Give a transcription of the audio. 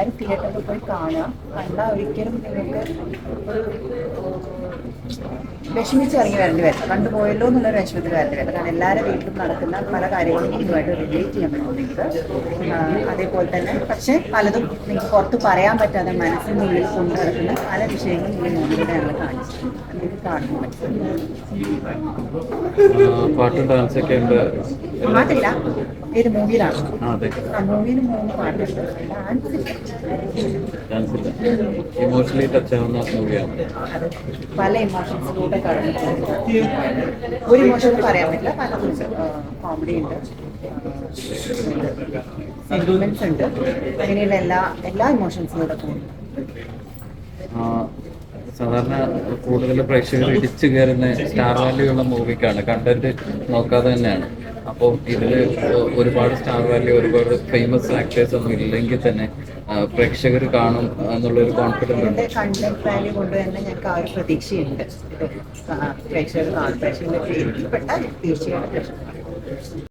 എല്ലാവരും തിയേറ്ററിൽ പോയി കാണുക. കണ്ടാൽ ഒരിക്കലും നിങ്ങൾക്ക് ഒരു വിഷമിച്ചിറങ്ങി വരേണ്ടി വരും കണ്ടുപോയല്ലോ എന്നുള്ളൊരു വിഷമത്തിൽ വരേണ്ടി വരും കാരണം എല്ലാവരുടെ വീട്ടിലും നടക്കുന്ന പല കാര്യങ്ങളും ഇതുമായിട്ട് റിലേറ്റ് ചെയ്യാൻ പറ്റും നിങ്ങൾക്ക് അതേപോലെ തന്നെ പക്ഷേ പലതും നിങ്ങൾക്ക് പുറത്ത് പറയാൻ പറ്റാതെ മനസ്സിനുള്ളിൽ കൊണ്ടു നടക്കുന്ന പല വിഷയങ്ങളും ഈ മൂന്നിലൂടെ ഞങ്ങൾ കാണിച്ചു നിങ്ങൾക്ക് മനസ്സിലാവും ആ, പാട്ടും ഉണ്ട്. പാട്ടില്ല. ഏത് മൂവിയിലാണ്? ആ മൂവിയിൽ മൂന്ന് പാട്ടുണ്ട്. ഇമോഷണലി ടച്ച് ആവുന്ന മൂവിയാണ്. അത്. പല ഇമോഷൻസിലൂടെ കടന്നു. ഒരു ഇമോഷൻ പറയാൻ പറ്റില്ല. പല കോമഡി ഉണ്ട്. സെന്റിമെന്റ്സ് ഉണ്ട്. അങ്ങനെയുള്ള എല്ലാ എല്ലാ ഇമോഷൻസിലൂടെ പോകുന്നു. സാധാരണ കൂടുതൽ പ്രേക്ഷകർ ഇടിച്ചു കയറുന്ന സ്റ്റാർ വാല്യൂള്ള മൂവിക്കാണ് കണ്ടന്റ് നോക്കാതെ തന്നെയാണ്. അപ്പോൾ ഇതിൽ ഒരുപാട് സ്റ്റാർ വാല്യൂ ഒരുപാട് ഫേമസ് ആക്ടേഴ്സ് ഒന്നും ഇല്ലെങ്കിൽ തന്നെ പ്രേക്ഷകർ കാണും എന്നുള്ളൊരു കോൺഫിഡൻസ് ഉണ്ട്. കണ്ടന്റ് വാല്യൂ കൊണ്ട് തന്നെ ഞങ്ങൾക്ക് ആ ഒരു പ്രതീക്ഷയുണ്ട് പ്രേക്ഷകർ തീർച്ചയായിട്ടും പ്രേക്ഷകർ കാണും.